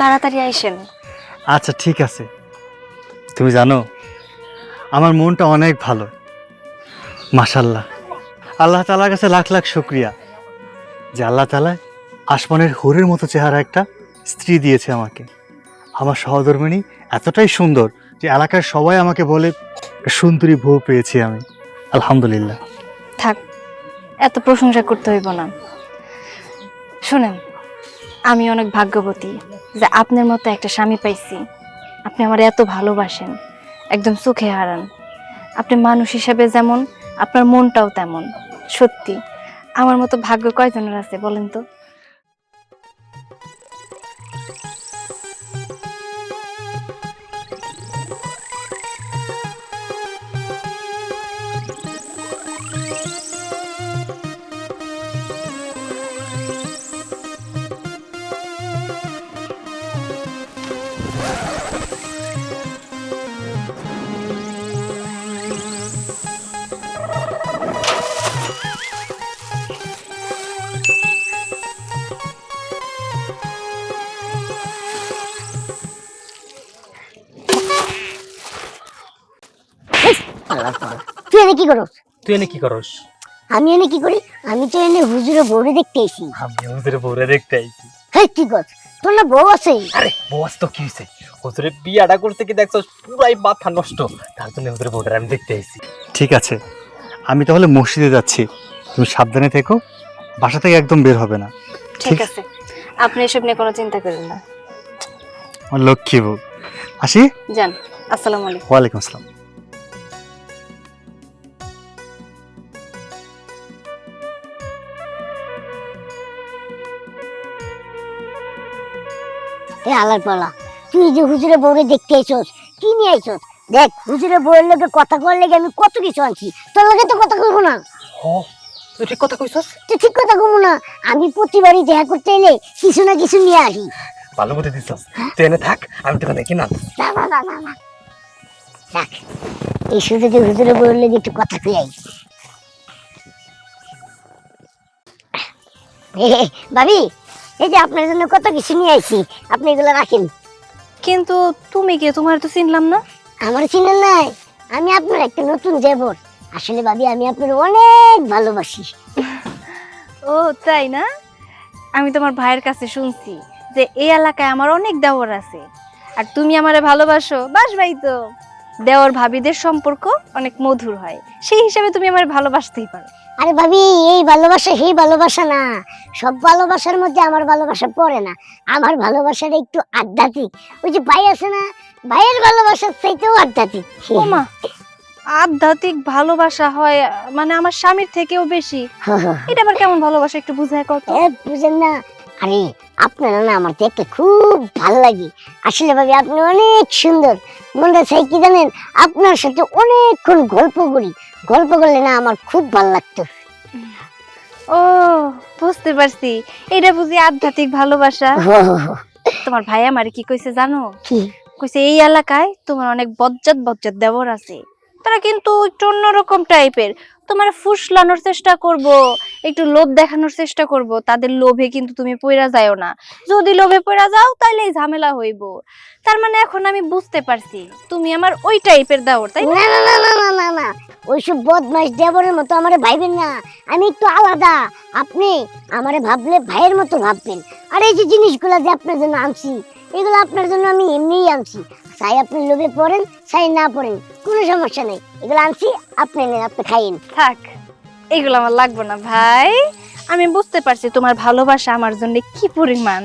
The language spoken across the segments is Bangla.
তাড়াতাড়ি আইসেন। আচ্ছা ঠিক আছে। তুমি জানো আমার মনটা অনেক ভালো। মাশাল্লাহ আল্লাহ তালার কাছে লাখ লাখ শুক্রিয়া। যে আল্লাহ তালা আসমানের হরের মতো চেহারা একটা স্ত্রী দিয়েছে আমাকে। আমার সহধর্মিণী এতটাই সুন্দর যে এলাকার সবাই আমাকে বলে সুন্দরী বউ পেয়েছি আমি। আলহামদুলিল্লাহ। থাক এত প্রশংসা করতে হইব না। শুনেন আমি অনেক ভাগ্যবতী যে আপনার মতো একটা স্বামী পাইছি। আপনি আমার এত ভালোবাসেন, একদম সুখে হারান। আপনি মানুষ হিসাবে যেমন, আপনার মনটাও তেমন। সত্যি, আমার মতো ভাগ্য কয়জনের আছে বলেন তো? তুই এনে কি করস? তুই এনে কি করস? আমি এনে কি করি? আমি তো এনে হুজুরে বউরে দেখতে এসি আমি হুজুরে বউরে দেখতে আইছি। হ্যাঁ কি কর? তোর না বউ আছে? আরে বস তো কি হইছে? হুজুরে বিয়াটা করতে কি দেখছস? পুরাই মাথা নষ্ট। তার জন্য হুজুরে বউরে আমি দেখতে আইছি। ঠিক আছে। আমি তাহলে মসজিদে যাচ্ছি। তুমি সাবধানে থেকো। বাসা থেকে একদম বের হবে না। ঠিক আছে। আপনি এসব নিয়ে কোনো চিন্তা করেন না। লক্ষ্মী বউ। আসি? যান। আসসালামু আলাইকুম। ওয়ালাইকুম আসসালাম। এ আলার পালা তুই যে হুজুরে বউরে দেখতে আইছস কি নিয়ে আইছস দেখ হুজুরে বউয়ের লোকে কথা কর লেগে আমি কত কিছু আনছি তোর লগে তো কথা কইবো না। তুই ঠিক কথা কইছস? তুই ঠিক কথা কইবো না আমি প্রতিবারই দেখা করতে এলে কিছু না কিছু নিয়ে আসি। ভালো বুদ্ধি দিছস। তুই এনে থাক আমি তোকে দেখি না। না না না না দেখ এই সুযোগে হুজুরে বউয়ের লেগে একটু কথা কই আই। ভাবি এই যে আপনার জন্য কত কিছু নিয়ে আইছি আপনি এগুলো রাখেন। কিন্তু তুমি কে তোমার তো চিনলাম না? আমার চিনেন নাই। আমি আপনার একটা নতুন দেবর আসলে ভাবি আমি আপনার অনেক ভালোবাসি। ও তাই না? আমি তোমার ভাইয়ের কাছে শুনছি যে এই এলাকায় আমার অনেক দেওর আছে। আর তুমি আমারে ভালোবাসো বাস ভাই তো। দেওর ভাবিদের সম্পর্ক অনেক মধুর হয়। সেই হিসাবে তুমি আমার ভালোবাসতেই পারো। আরে ভাবি এই ভালোবাসা সেই ভালোবাসা না। সব ভালোবাসার মধ্যে আমার ভালোবাসা পড়ে না। আমার ভালোবাসাটা একটু আধ্যাত্মিক। ওই যে ভাই আছে না ভাইয়ের ভালোবাসার চাইতেও আধ্যাত্মিক। ওমা আধ্যাত্মিক ভালোবাসা হয় মানে আমার স্বামীর থেকেও বেশি। এটা আবার কেমন ভালোবাসা একটু বুঝায় কত? বুঝেন না। আরে আপনারা না আমার দেখতে খুব ভালো লাগে। আসলে ভাবি আপনি অনেক সুন্দর। মনটা চাই কি জানেন আপনার সাথে অনেকক্ষণ গল্প করি। গল্প করলে না আমার খুব ভালো লাগতো। ও বুঝতে পারছি। এটা বুঝি আধ্যাত্মিক ভালোবাসা। তোমার ভাই আমার কি কইছে জানো? কি? কইছে এই এলাকায় তোমার অনেক বজ্জাত বজ্জাত দেবর আছে। তারা কিন্তু একটু অন্যরকম টাইপের তোমার ফুসলানোর চেষ্টা করব, একটু লোভ দেখানোর চেষ্টা করব, তাদের লোভে কিন্তু তুমি পয়রা যাও না। যদি লোভে পয়রা যাও তাহলে ঝামেলা হইব। তার মানে এখন আমি বুঝতে পারছি, তুমি আমার ওই টাইপের দাও, তাই না? না না না না না না ওইসব বদমাস দেবরের মতো আমারে ভাইবেন না। আমি একটু আলাদা। আপনি আমারে ভাবলে ভাইয়ের মতো ভাববেন। আর এই যে জিনিসগুলো যে আপনার জন্য আনছি, এগুলো আপনার জন্য আমি এমনিই আনছি। চাই আপনি লোভে পড়েন, চাই না পড়েন। কোনো সমস্যা নেই। এগুলো আনছি আপনি নেন আপনি খাইন থাক এগুলো আমার লাগবে না ভাই। আমি বুঝতে পারছি তোমার ভালোবাসা আমার জন্য কি পরিমাণ।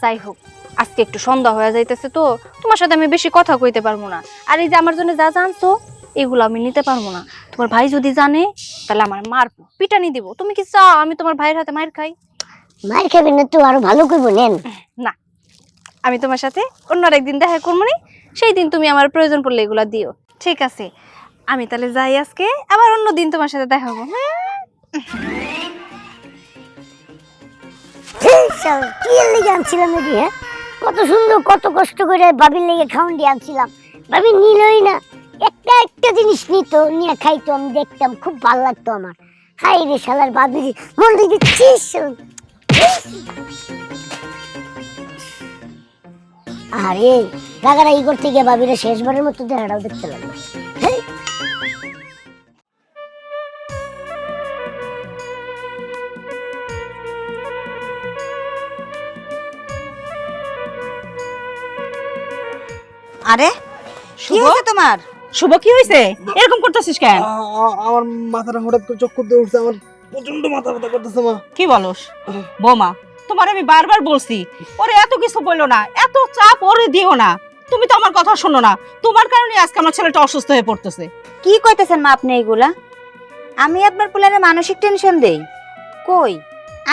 যাই হোক আজকে একটু সন্ধ্যা হয়ে যাইতেছে তো তোমার সাথে আমি বেশি কথা কইতে পারব না। আর এই যে আমার জন্য যা জানছো এগুলো আমি নিতে পারব না। তোমার ভাই যদি জানে তাহলে আমার মারবো পিটানি দিব। তুমি কি চাও আমি তোমার ভাইয়ের হাতে মার খাই? মার খাবেন না তো আরও ভালো করব নেন। না আমি তোমার সাথে অন্য একদিন দেখা করব নি। সেই দিন তুমি আমার প্রয়োজন পড়লে এগুলো দিও। ঠিক আছে, আমি তাহলে যাই আজকে, আবার অন্য দিন তোমার সাথে দেখা হব হ্যাঁ? আনছিলাম হ্যাঁ? কত সুন্দর, কত কষ্ট করে বাবির লেগে খাওয়ান দিয়ে আনছিলাম। বাবি নিলই না, একটা একটা জিনিস নিত, নিয়ে খাইতো, আমি দেখতাম, খুব ভালো লাগতো আমার। হাই রে শালার বাবি মন থেকে আরে রাগারাগি করতে গিয়ে ভাবিরা শেষবারের মতো দেখাটাও দেখতে লাগল। আরে কি হয়েছে তোমার? শুভ কি হয়েছে? এরকম করতেছিস কেন? আমার মাথাটা হঠাৎ করে চক্কর দিয়ে উঠছে আমার প্রচণ্ড মাথা ব্যথা করতেছে মা। কি বলস? বৌমা তোমার আমি বারবার বলছি ওরে এত কিছু বলল না এত চাপ ওরে দিও না। তুমি তো আমার কথা শোনো না তোমার কারণে আজকে আমার ছেলেটা অসুস্থ হয়ে পড়তেছে। কি কইতেছেন মা আপনি এইগুলা আমি আপনার পোলারে মানসিক টেনশন দেই। কই?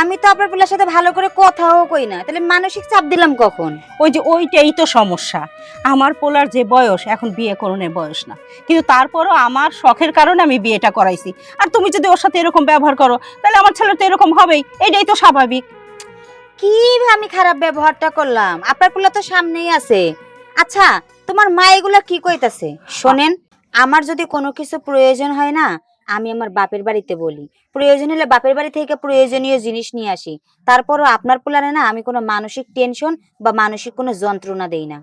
আমি তো আপনার পোলার সাথে ভালো করে কথাও কই না তাহলে মানসিক চাপ দিলাম কখন? ওই যে ওইটাই তো সমস্যা। আমার পোলার যে বয়স এখন বিয়ে করণের বয়স না। কিন্তু তারপরও আমার শখের কারণে আমি বিয়েটা করাইছি। আর তুমি যদি ওর সাথে এরকম ব্যবহার করো তাহলে আমার ছেলে তো এরকম হবেই এটাই তো স্বাভাবিক। কি আমি খারাপ ব্যবহারটা করলাম? আপনার পোলা তো সামনেই আছে। আচ্ছা তোমার মা এগুলা কি কইতাছে? শোনেন আমার যদি কোনো কিছু প্রয়োজন হয় না আমি আমার বাপের বাড়িতে বলি। প্রয়োজন হলে বাপের বাড়ি থেকে প্রয়োজনীয় জিনিস নিয়ে আসি। তারপরও আপনার পোলারে না আমি কোনো মানসিক টেনশন বা মানসিক কোনো যন্ত্রণা দেই না।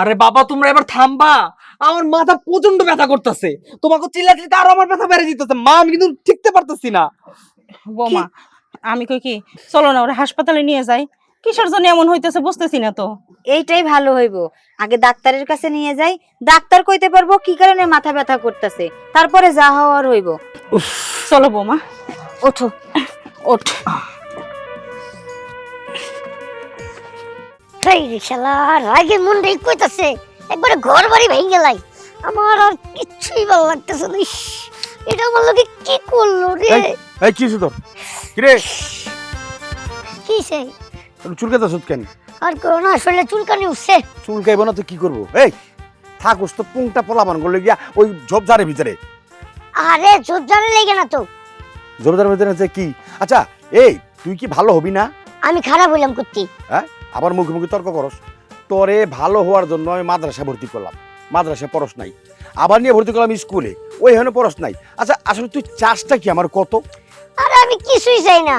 আরে বাবা তোমরা এবার থামবা। আমার মাথা প্রচণ্ড ব্যথা করতেছে। তোমাকে চিল্লা চিল্লাতে আরও আমার ব্যথা বেড়ে যেতেছে মা আমি কিন্তু ঠিকতে পারতেছি না। বৌমা আমি কই কি চলো না ওরা হাসপাতালে নিয়ে যাই। কিসের জন্য এমন হইতেছে বুঝতেছি না তো। এইটাই ভালো হইব। আগে ডাক্তারের কাছে নিয়ে যাই। ডাক্তার কইতে পারব কি কারণে মাথা ব্যথা করতেছে। তারপরে যা হওয়ার হইব। চলো বৌমা। ওঠো। ওঠ। রে মনটাই কইতাছে। একবারে ঘর বাড়ি ভেঙে লাই। আমার আর কিচ্ছুই ভালো লাগতেছে না ইস, এটা আমার লোকে কি করল রে? এই, এই কি তোর? কিরে? কি সে? তোর চুলকাতে ওষুধ কেন? আর করোনা আসলে চুলকানি উঠছে। চুলকাইব না তো কি করব? এই থাকুস তো পুংটা পোলাবান করলে গিয়া ওই ঝোপঝাড়ের ভিতরে। আরে জানে লেগে না তো। ঝোপঝাড়ের ভিতরে আছে কি? আচ্ছা এই তুই কি ভালো হবি না? আমি খারাপ হইলাম করতে আবার মুখে মুখে তর্ক করস। তোরে ভালো হওয়ার জন্য আমি মাদ্রাসা ভর্তি করলাম। মাদ্রাসা পড়স নাই। আবার নিয়ে ভর্তি করলাম স্কুলে। ওইখানে পড়স নাই। আচ্ছা আসলে তুই চাষটা কি আমার কত? আরে আমি কিছুই চাই না।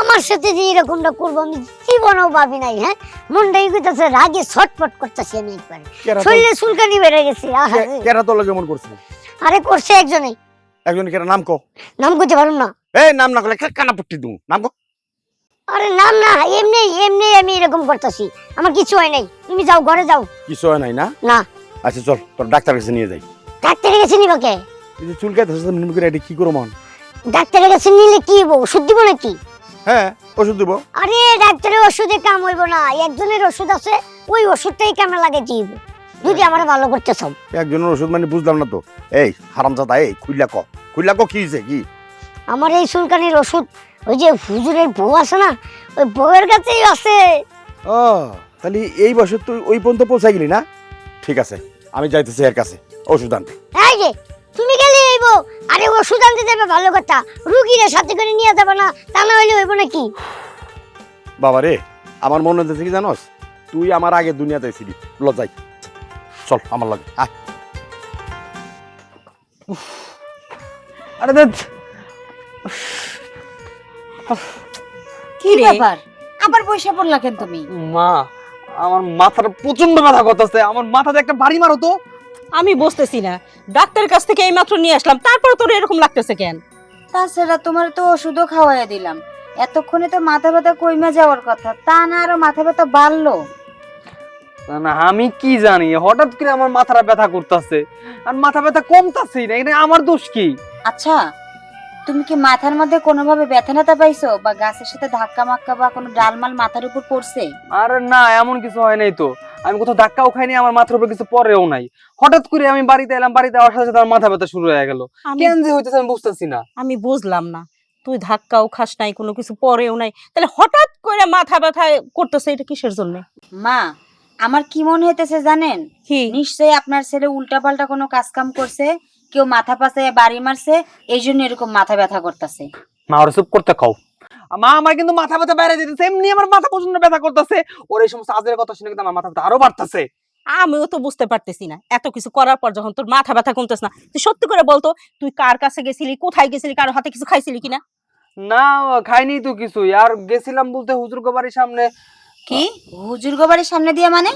আমার সাথে যে এরকমটা করব আমি জীবনেও ভাবি নাই হ্যাঁ? মনটাই কইতাছে রাগে ছটফট করতেছি আমি একবারে। শরীরে চুলকানি বেড়ে গেছে কেরা তোর লাগে করছে। আরে করছে একজনে। একজন কেরা নাম কো নাম কইতে পারুম না। এই নাম না করলে কানা পট্টি দু। নাম কো আরে নাম না এমনি এমনি আমি এরকম করতেছি। আমার কিছু হয় নাই। তুমি যাও ঘরে যাও। কিছু হয় নাই না? না। আচ্ছা চল তোর ডাক্তার কাছে নিয়ে যাই। ডাক্তারের কাছে নিব কে? এই যে চুলকাইতে নিম করে এটা কি করো মন? ডাক্তারের কাছে নিলে কি ওষুধ দিব নাকি? হ্যাঁ ওষুধ দিব। আরে ডাক্তারের ওষুধে কাম হইব না। একজনের ওষুধ আছে ওই ওষুধটাই কামে লাগে দিব যদি আমার ভালো করতে চাও। একজনের ওষুধ মানে বুঝলাম না তো। এই হারামজাদা এই খুইলা ক। খুইলা ক কি হয়েছে কি? আমার এই চুলকানির ওষুধ ওই যে হুজুরের বউ আছে না ওই বউয়ের কাছেই আছে। ও তাহলে এই বছর তুই ওই পর্যন্ত পৌঁছাই গেলি না? ঠিক আছে আমি যাইতেছি এর কাছে। ওষুধ আনতে। এই যে তুমি হইব? আরে ওষুধ আনতে যাবে ভালো কথা। রুগীরে সাথে করে নিয়ে যাবে না তা না হইলে হইব নাকি? বাবা রে আমার মনে হচ্ছে কি জানোস? তুই আমার আগে দুনিয়াতে ছিলি লজাই চল আমার লাগে। আয়। আরে দেখ। কি ব্যাপার? আবার বসে পড়লা কেন তুমি? মা আমার মাথার প্রচণ্ড ব্যথা করতেছে। আমার মাথাতে একটা বাড়ি মারো তো। আমি বসতেছি না। ডাক্তারের কাছ থেকে এইমাত্র নিয়ে আসলাম তারপর তোর এরকম লাগতেছে কেন? তাছাড়া তোমার তো ওষুধও খাওয়াইয়া দিলাম। এতক্ষণে তো মাথা ব্যথা কইমা যাওয়ার কথা তা না আরও মাথা ব্যথা বাড়লো? না, আমি কি জানি হঠাৎ করে আমার মাথাটা ব্যথা করতেছে আর মাথা ব্যথা কমতাছে না এটা আমার দোষ কি? আচ্ছা তুমি কি মাথার মধ্যে কোনোভাবে ব্যথা নাতা পাইছো বা গাছের সাথে ধাক্কা মাক্কা বা কোনো ডালমাল মাথার উপর পড়ছে? আরে না এমন কিছু হয় নাই তো। আমি কোথাও ধাক্কাও খাইনি আমার মাথার উপর কিছু পরেও নাই। হঠাৎ করে আমি বাড়িতে এলাম বাড়িতে আসার সাথে সাথে আমার মাথা ব্যথা শুরু হয়ে গেল। কেন যে হইতেছে আমি বুঝতেছি না। আমি বুঝলাম না। তুই ধাক্কাও খাস নাই কোনো কিছু পরেও নাই। তাহলে হঠাৎ করে মাথা ব্যথা করতেছে এটা কিসের জন্য? মা আমার কি মনে হইতেছে জানেন? কি? নিশ্চয়ই আপনার ছেলে উল্টাপাল্টা কোনো কাজ কাম করছে কেউ মাথা পাশে বাড়ি মারছে এই জন্য এরকম মাথা ব্যথা করতেছে। মা ওরা চুপ করতে খাও মা আমার কিন্তু মাথা ব্যথা বেড়ে যেতেছে এমনি আমার মাথা প্রচণ্ড ব্যথা করতেছে। ওর এই সমস্ত আজের কথা শুনে কিন্তু আমার মাথা ব্যথা আরও বাড়তেছে। আমিও তো বুঝতে পারতেছি না। এত কিছু করার পর যখন তোর মাথা ব্যথা কমতেছ না তুই সত্যি করে বলতো তুই কার কাছে গেছিলি কোথায় গেছিলি কারও হাতে কিছু খাইছিলি কিনা? না খাইনি তো কিছু আর গেছিলাম বলতে হুজুর বাড়ির সামনে। কি? হুজুর গোবারের সামনে দিয়ে মানে?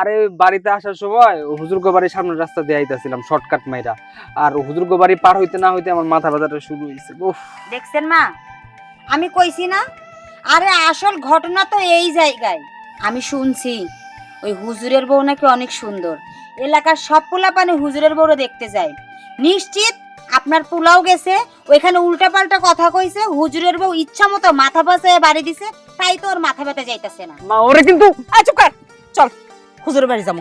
আরে বাড়িতে আসার সময় হুজুর বাড়ির সামনের রাস্তা দিয়ে আইতাছিলাম শর্টকাট মাইরা। আর হুজুর বাড়ি পার হইতে না হইতে আমার মাথা ব্যথাটা শুরু হয়েছে উফ। দেখছেন মা আমি কইছি না? আরে আসল ঘটনা তো এই জায়গায়। আমি শুনছি ওই হুজুরের বউ নাকি অনেক সুন্দর। এলাকার সব পোলা পানি হুজুরের বউরে দেখতে যায়। নিশ্চিত আপনার পোলাও গেছে ওইখানে উল্টাপাল্টা কথা কইছে হুজুরের বউ ইচ্ছা মতো মাথা বাঁচায় বাড়ি দিছে তাই তো ওর মাথা ব্যথা যাইতাছে না। মা ওরে কিন্তু চুপ কর। চল হুজুরের বাড়ি যাব।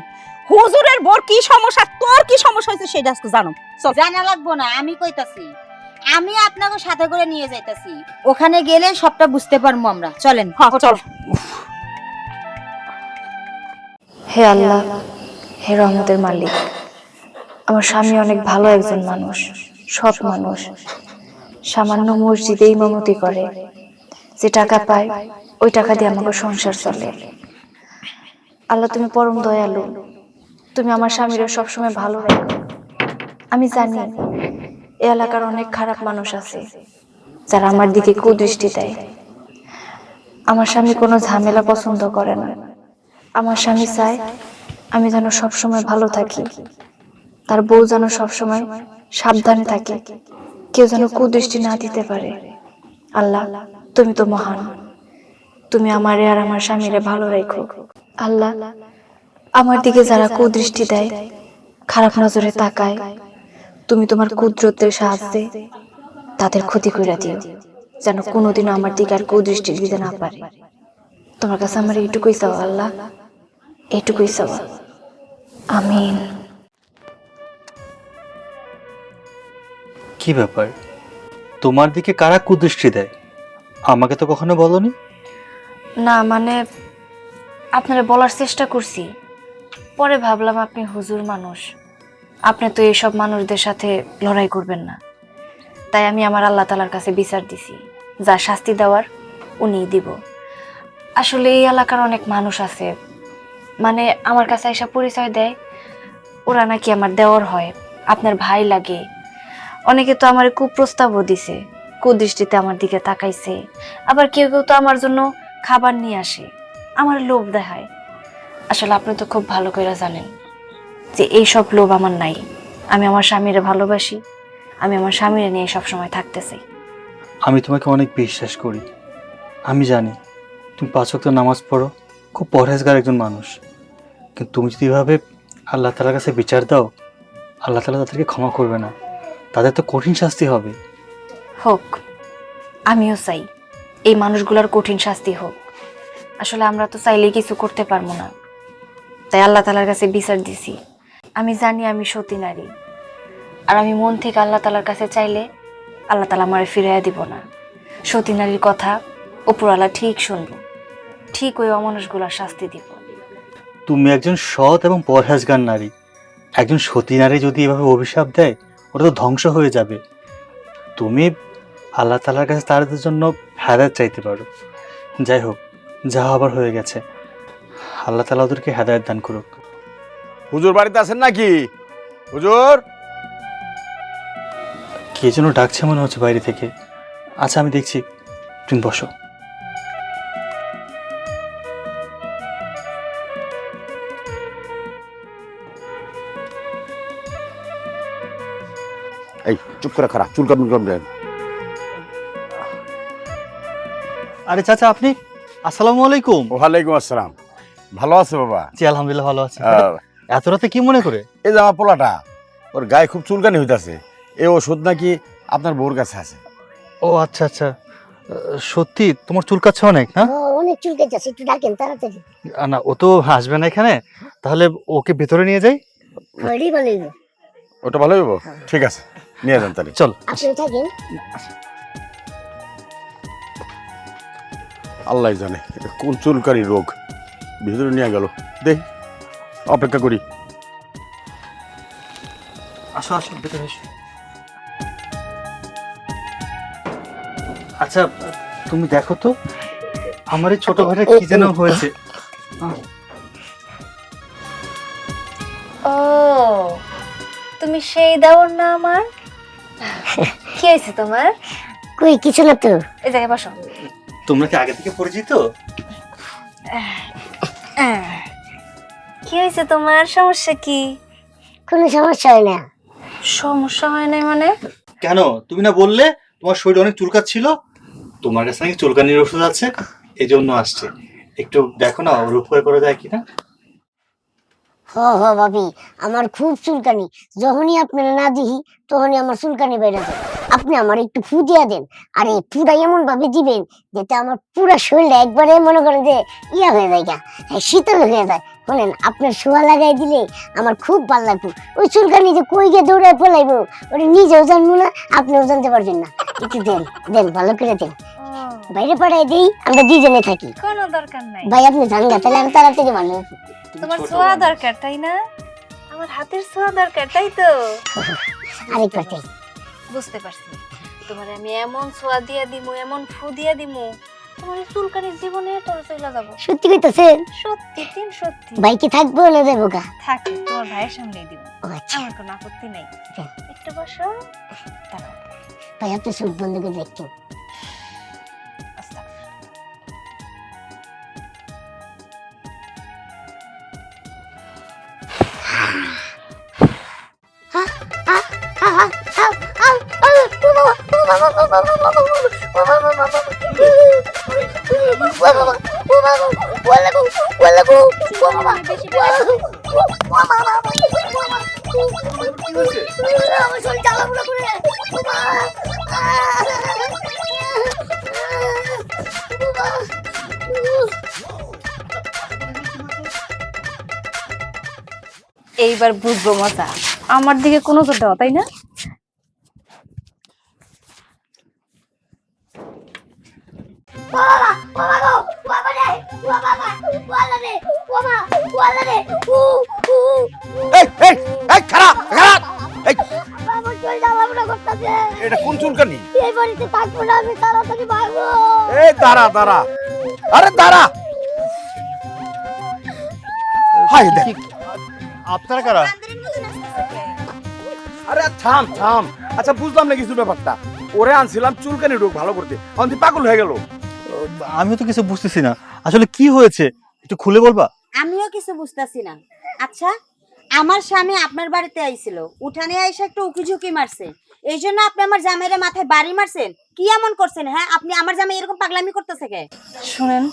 হুজুরের বোর কি সমস্যা? তোর কি সমস্যা হয়েছে সেটা আজকে জানো। চল। জানা লাগবো না আমি কইতাছি। আমি আপনাকে সাথে করে নিয়ে যাইতাছি। ওখানে গেলে সবটা বুঝতে পারব আমরা। চলেন হ্যাঁ চল। হে আল্লাহ হে রহমতের মালিক। আমার স্বামী অনেক ভালো একজন মানুষ সৎ মানুষ। সামান্য মসজিদে ইমামতি করে। যে টাকা পায় ওই টাকা দিয়ে আমাকে সংসার চলে। আল্লাহ তুমি পরম দয়ালু। তুমি আমার স্বামীরা সবসময় ভালো রাখো। আমি জানি এ এলাকার অনেক খারাপ মানুষ আছে, যারা আমার দিকে কুদৃষ্টি দেয়। আমার স্বামী কোনো ঝামেলা পছন্দ করে না। আমার স্বামী চায় আমি যেন সবসময় ভালো থাকি। তার বউ যেন সবসময় সাবধানে থাকে। কেউ যেন কুদৃষ্টি না দিতে পারে। আল্লাহ, তুমি তো মহান। তুমি আমারে আর আমার স্বামীরে ভালো রেখো। আল্লাহ, আমার দিকে যারা কুদৃষ্টি দেয়, খারাপ নজরে তাকায়। তুমি তোমার কুদরতের সাহায্যে তাদের ক্ষতি করে দিও যেন কোনোদিনও আমার দিকে আর কুদৃষ্টি দিতে না পারে। তোমার কাছে আমার এইটুকুই চাও আল্লাহ। এইটুকুই চাওয়া আমিন। কি ব্যাপার? তোমার দিকে কারা কুদৃষ্টি দেয়? আমাকে তো কখনো বলনি? না মানে আপনারা বলার চেষ্টা করছি। পরে ভাবলাম আপনি হুজুর মানুষ। আপনি তো এইসব মানুষদের সাথে লড়াই করবেন না। তাই আমি আমার আল্লাহ তালার কাছে বিচার দিছি। যা শাস্তি দেওয়ার উনিই দিব। আসলে এই এলাকার অনেক মানুষ আছে। মানে আমার কাছে এসব পরিচয় দেয়, ওরা নাকি আমার দেওয়ার হয়, আপনার ভাই লাগে। অনেকে তো আমার কুপ্রস্তাবও দিছে, কুদৃষ্টিতে আমার দিকে তাকাইছে। আবার কেউ কেউ তো আমার জন্য খাবার নিয়ে আসে, আমার লোভ দেখায়। আসলে আপনি তো খুব ভালো করে জানেন। যে এই সব লোভ আমার নাই। আমি আমার স্বামীরে ভালোবাসি আমি আমার স্বামীরে নিয়ে সব সময় থাকতে চাই আমি তোমাকে অনেক বিশ্বাস করি। আমি জানি তুমি পাঁচ ওয়াক্ত নামাজ পড়ো খুব পরহেজগার একজন মানুষ। কিন্তু তুমি যদি এভাবে আল্লাহ তালার কাছে বিচার দাও আল্লাহ তালা তাদেরকে ক্ষমা করবে না। তাদের তো কঠিন শাস্তি হবে। হোক আমিও চাই এই মানুষগুলোর কঠিন শাস্তি হোক। আসলে আমরা তো চাইলেই কিছু করতে পারব না। তাই আল্লাহ তালার কাছে বিচার দিছি। আমি জানি আমি সতী নারী। আর আমি মন থেকে আল্লাহ তালার কাছে চাইলে আল্লাহ তালা আমার ফিরাইয়া দিব না। সতী নারীর কথা ওপরওয়ালা ঠিক শুনব। ঠিক ওই অমানুষগুলোর শাস্তি দিব। তুমি একজন সৎ এবং পরহেজগার নারী। একজন সতী নারী যদি এভাবে অভিশাপ দেয়, ওটা তো ধ্বংস হয়ে যাবে। তুমি আল্লাহ তালার কাছে তাদের জন্য হেদায়ত চাইতে পারো। যাই হোক যা আবার হয়ে গেছে, আল্লাহ তালা ওদেরকে হেদায়ত দান করুক। হুজুর বাড়িতে আছেন নাকি? হুজুর? কে যেন ডাকছে মনে হচ্ছে বাইরে থেকে। আচ্ছা আমি দেখছি। তুমি বসো। এই চুপ করে খারাপ চুল কাটুন কাটুন আরে চাচা আপনি? আসসালামু আলাইকুম। ওয়ালাইকুম আসসালাম। ভালো আছে বাবা? জি আলহামদুলিল্লাহ ভালো আছি। এত রাতে কি মনে করে? এই জামা পোলাটা ওর গায়ে খুব চুলকানি হইতাছে। এই ওষুধ নাকি আপনার বউর কাছে আছে। ও আচ্ছা আচ্ছা। সত্যি তোমার চুল কাচ্ছে অনেক না? অনেক চুলকে যাচ্ছে একটু ডাকেন তাড়াতাড়ি। না ও তো আসবে না এখানে। তাহলে ওকে ভেতরে নিয়ে যাই? ওইটাই বলে ওটা ভালো হইব? ঠিক আছে নিয়ে যান তাহলে। চল। আপনি থাকেন। আল্লাহ জানে কোন চুলকারি রোগ। ভিতরে নিয়ে গেল। দেখ অপেক্ষা করি। আসো আসো ভেতরে এসো। আচ্ছা তুমি দেখো তো আমার এই ছোট ভাইটা কি যেন হয়েছে। ও তুমি সেই দেওয়ার না আমার? কি হয়েছে তোমার? কই কিছু না তো। এই জায়গায় বসো। তোমরা কি আগে থেকে পরিচিত? হয়েছে তোমার? সমস্যা কি? কোনো সমস্যা হয় না। সমস্যা হয় নাই মানে? কেন? তুমি না বললে তোমার শরীর অনেক চুলকাচ্ছিল? তোমার কাছে নাকি চুলকানির ওষুধ আছে এই জন্য আসছে। একটু দেখো না ওর উপরে করা যায় কিনা? হ হ ভাবি আমার খুব চুলকানি। যখনই আপনারা না দিহি তখনই আমার চুলকানি বেড়ে যায়। আপনি আমার একটু ফু দিয়া দেন আর এই ফুটা এমন ভাবে দিবেন যাতে আমার পুরো শরীরটা একবারে মনে করেন যে ইয়া হয়ে যায় হ্যাঁ, শীতল হয়ে যায়। বলেন আপনার শোয়া লাগাই দিলে আমার খুব ভালো লাগবে। ওই চুলকানি যে কই গিয়ে দৌড়ায় পলাইবো ওটা নিজেও জানব না আপনিও জানতে পারবেন না। একটু দেন দেন ভালো করে দেন। বাইরে পাড়ায় দিই আমরা দুজনে থাকি। কোনো দরকার নাই। ভাই আপনি জানগা তাহলে আমি তাড়াতাড়ি ভালো। তোমার ছোঁয়া দরকার তাই না? আমার হাতের ছোঁয়া দরকার তাই তো? আরেকবার চাই বুঝতে পারছি। তোমার আমি এমন ছোঁয়া দিয়া দিমু এমন ফু দিয়া দিমু তোমার এই চুলকানির জীবনে তোর চলে যাব সত্যি কইতাছেন সত্যি তিন সত্যি ভাই কি থাকব না যাব গা থাকে তোমার ভাইয়ের সামনেই দিব আচ্ছা আমার কোনো আপত্তি নেই আচ্ছা। একটু বসো দাঁড়াও ভাই আপনি চোখ বন্ধ করে আস্তাগফিরুল্লাহ। এইবার বুঝব মজা। আমার দিকে কোনো দেওয়া তাই না? এই এই খারাপ খারাপ। এই। এটা কোন চুলকানি? এই বাড়িতে থাকব না আমি তাড়াতাড়ি ভাগবো এই দাঁড়া দাঁড়া। আরে দাঁড়া। হাই দেখ। আপনারা কারা? আরে থাম থাম। আচ্ছা বুঝলাম না কিছু ব্যাপারটা। ওরে আনছিলাম চুলকানি রোগ ভালো করতে। অন্তি পাগল হয়ে গেল। আমিও তো কিছু বুঝতেছি না। আসলে কি হয়েছে? একটু খুলে বলবা? আমিও কিছু বুঝতাছি না। আচ্ছা আমার স্বামী আপনার বাড়িতে আইছিল। উঠানে এসে একটু উকি ঝুঁকি মারছে। এই জন্য আপনি আমার জামাইয়ের মাথায় বাড়ি মারছেন? কি এমন করছেন হ্যাঁ? আপনি আমার জামাই এরকম পাগলামি করতেছে কে? শুনেন,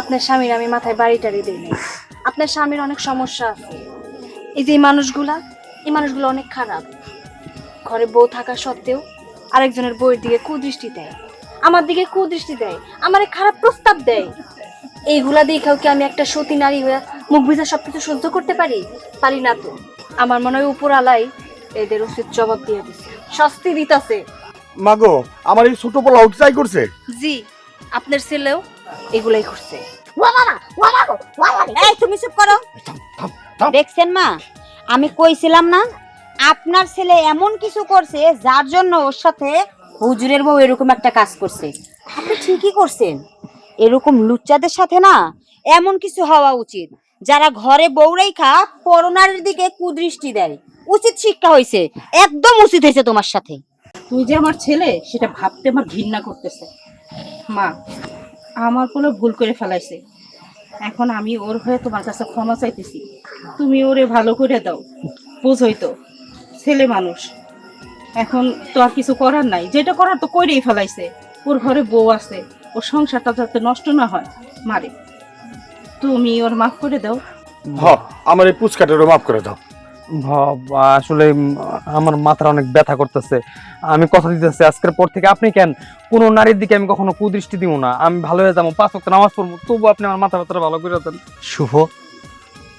আপনার স্বামীর আমি মাথায় বাড়ি টাড়ি দিই নাই। আপনার স্বামীর অনেক সমস্যা আছে। এই যে এই মানুষগুলা, এই মানুষগুলো অনেক খারাপ। ঘরে বউ থাকা সত্ত্বেও আরেকজনের বউয়ের দিকে কুদৃষ্টি দেয়। আমার দিকে কুদৃষ্টি দেয়, আমারে খারাপ প্রস্তাব দেয়। এইগুলা দেখাও কি আমি একটা সতী নারী হয়ে মুখ ভিজা সবকিছু সহ্য করতে পারি? পারি না তো। আমার মনে হয় উপর আলাই এদের উচিত জবাব দিয়ে দিছে। শাস্তি দিতাছে। মাগো আমার এই ছোট পোলা উঠচাই করছে। জি আপনার ছেলেও এগুলাই করছে। এই তুমি চুপ করো। দেখছেন মা আমি কইছিলাম না আপনার ছেলে এমন কিছু করছে যার জন্য ওর সাথে হুজুরের বউ এরকম একটা কাজ করছে। আপনি ঠিকই করছেন। এরকম লুচ্চাদের সাথে না এমন কিছু হওয়া উচিত। যারা ঘরে বউ খা পরনারের দিকে কুদৃষ্টি দেয়। উচিত শিক্ষা হয়েছে একদম উচিত হয়েছে তোমার সাথে। তুই যে আমার ছেলে, সেটা ভাবতে আমার ঘৃণা করতেছে। মা, আমার কোনো ভুল করে ফেলাইছে। এখন আমি ওর হয়ে তোমার কাছে ক্ষমা চাইতেছি। তুমি ওরে ভালো করে দাও। বুঝই তো, ছেলে মানুষ। এখন তো আর কিছু করার নাই। যেটা করার তো করেই ফেলাইছে। ওর ঘরে বউ আছে। ওর সংসারটা যাতে নষ্ট না হয় মারে। তুমি ওর মাফ করে দাও। হ আমার এই পুচকাটারও মাফ করে দাও। ভ- আসলে আমার মাথার অনেক ব্যথা করতেছে। আমি কথা দিতেছি আজকের পর থেকে আপনি কেন? কোনো নারীর দিকে আমি কখনো কুদৃষ্টি দিব না। আমি ভালো হয়ে যাব পাঁচ ওয়াক্ত নামাজ পড়ব তবু আপনি আমার মাথা ব্যথাটা ভালো করে দেন। শুভ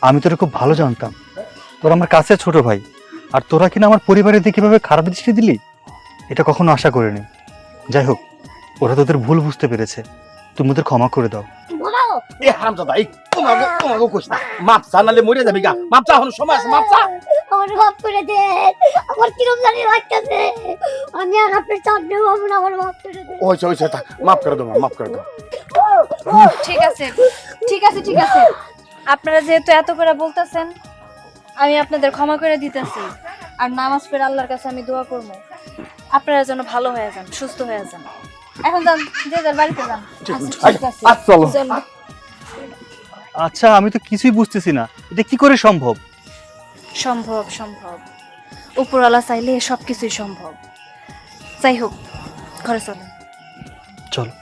আমি তোরা খুব ভালো জানতাম। তোরা আমার কাছে ছোট ভাই। আর তোরা কিনা আমার পরিবারের দিকে কীভাবে খারাপ দৃষ্টি দিলি? এটা কখনো আশা করিনি। যাই হোক। ওরা তোদের ভুল বুঝতে পেরেছে। তুমি ওদের ক্ষমা করে দাও। এ হারামজাদা এই তোমাকে তোমাকে কইস না মাপ চা মরে যাবি গা। মাপ চা এখন সময় আছে মাপ চা। আমার মাফ করে দেন আমার কিরম জানি লাগতেছে। আমি আর আপনার চাকরি হব না আমার মাফ করে দেন ওইছে ওইছে থাক মাফ করে দাও মাফ করে দাও। ঠিক আছে ঠিক আছে ঠিক আছে। আপনারা যেহেতু এত করে বলতেছেন আমি আপনাদের ক্ষমা করে দিতেছি। আর নামাজ পড়ে আল্লাহর কাছে আমি দোয়া করব। আপনারা যেন ভালো হয়ে যান সুস্থ হয়ে যান। এখন যান যে যার বাড়িতে যান। আচ্ছা চলো। চলো আচ্ছা আমি তো কিছুই বুঝতেছি না। এটা কি করে সম্ভব? সম্ভব সম্ভব। উপরওয়ালা চাইলে সবকিছুই সম্ভব। যাই হোক ঘরে চলেন চলো।